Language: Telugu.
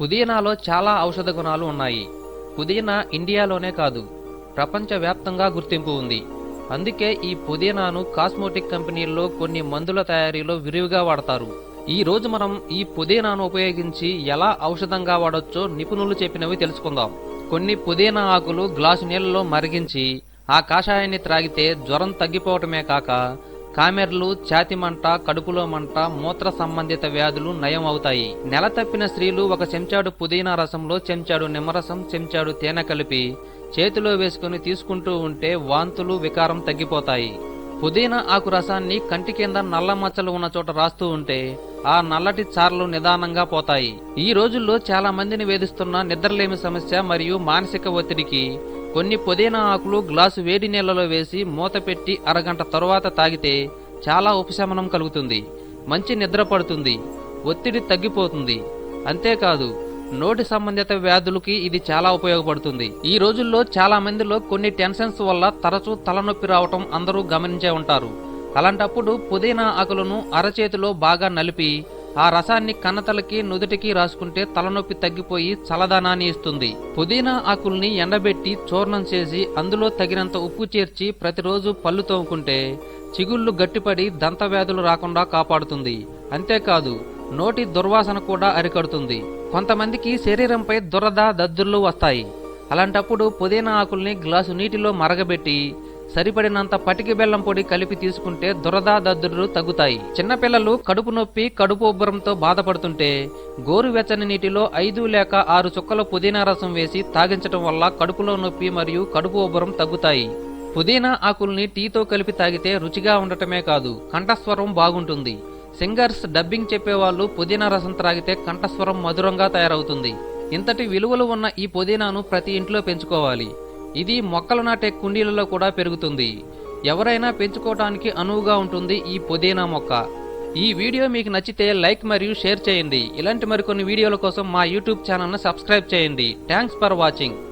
పుదీనాలో చాలా ఔషధ గుణాలు ఉన్నాయి. పుదీనా ఇండియాలోనే కాదు ప్రపంచవ్యాప్తంగా గుర్తింపు ఉంది. అందుకే ఈ పుదీనాను కాస్మోటిక్ కంపెనీల్లో కొన్ని మందుల తయారీలో విరివిగా వాడతారు. ఈ రోజు మనం ఈ పుదీనాను ఉపయోగించి ఎలా ఔషధంగా వాడొచ్చో నిపుణులు చెప్పినవి తెలుసుకుందాం. కొన్ని పుదీనా ఆకులు గ్లాసు నీళ్ళలో మరిగించి ఆ కాషాయాన్ని త్రాగితే జ్వరం తగ్గిపోవటమే కాక కామెర్లు ఛాతి మంట కడుపులో మంట మూత్ర సంబంధిత వ్యాధులు నయం అవుతాయి నెల తప్పిన స్త్రీలు ఒక చెంచాడు పుదీనా రసంలో చెంచాడు నిమ్మరసం చెంచాడు తేనె కలిపి చేతిలో వేసుకుని తీసుకుంటూ ఉంటే వాంతులు వికారం తగ్గిపోతాయి. పుదీనా ఆకు రసాన్ని కంటి కింద నల్ల మచ్చలు ఉన్న చోట రాస్తూ ఉంటే ఆ నల్లటి చారలు నిదానంగా పోతాయి. ఈ రోజుల్లో చాలా మందిని వేధిస్తున్న నిద్రలేమి సమస్య మరియు మానసిక ఒత్తిడికి కొన్ని పుదీనా ఆకులు గ్లాసు వేడి నీళ్ళలో వేసి మూత పెట్టి అరగంట తరువాత తాగితే చాలా ఉపశమనం కలుగుతుంది. మంచి నిద్ర పడుతుంది. ఒత్తిడి తగ్గిపోతుంది. అంతేకాదు నోటి సంబంధిత వ్యాధులకి ఇది చాలా ఉపయోగపడుతుంది. ఈ రోజుల్లో చాలా మందిలో కొన్ని టెన్షన్స్ వల్ల తరచూ తలనొప్పి రావటం అందరూ గమనించే ఉంటారు. అలాంటప్పుడు పుదీనా ఆకులను అరచేతిలో బాగా నలిపి ఆ రసాన్ని కన్నతలకి నుదుటికి రాసుకుంటే తలనొప్పి తగ్గిపోయి చల్లదనాన్ని ఇస్తుంది. పుదీనా ఆకుల్ని ఎండబెట్టి చూర్ణం చేసి అందులో తగినంత ఉప్పు చేర్చి ప్రతిరోజు పళ్ళు తోముకుంటే చిగుళ్ళు గట్టిపడి దంతవ్యాధులు రాకుండా కాపాడుతుంది. అంతేకాదు నోటి దుర్వాసన కూడా అరికడుతుంది. కొంతమందికి శరీరంపై దురద దద్దుర్లు వస్తాయి. అలాంటప్పుడు పుదీనా ఆకుల్ని గ్లాసు నీటిలో మరగబెట్టి సరిపడినంత పటికి బెల్లం పొడి కలిపి తీసుకుంటే దురద దద్దుర్లు తగ్గుతాయి. చిన్నపిల్లలు కడుపు నొప్పి కడుపు ఉబ్బరంతో బాధపడుతుంటే గోరువెచ్చని నీటిలో ఐదు లేక ఆరు చుక్కల పుదీనా రసం వేసి తాగించటం వల్ల కడుపులో నొప్పి మరియు కడుపు ఉబ్బరం తగ్గుతాయి. పుదీనా ఆకుల్ని టీతో కలిపి తాగితే రుచిగా ఉండటమే కాదు కంఠస్వరం బాగుంటుంది. సింగర్స్ డబ్బింగ్ చెప్పేవాళ్ళు పుదీనా రసం త్రాగితే కంఠస్వరం మధురంగా తయారవుతుంది. ఇంతటి విలువలు ఉన్న ఈ పుదీనాను ప్రతి ఇంట్లో పెంచుకోవాలి. ఇది మొక్కలు నాటే కుండీలలో కూడా పెరుగుతుంది. ఎవరైనా పెంచుకోవడానికి అనువుగా ఉంటుంది ఈ పుదీనా మొక్క. ఈ వీడియో మీకు నచ్చితే లైక్ మరియు షేర్ చేయండి. ఇలాంటి మరికొన్ని వీడియోల కోసం మా యూట్యూబ్ ఛానల్ను సబ్స్క్రైబ్ చేయండి. Thanks for watching.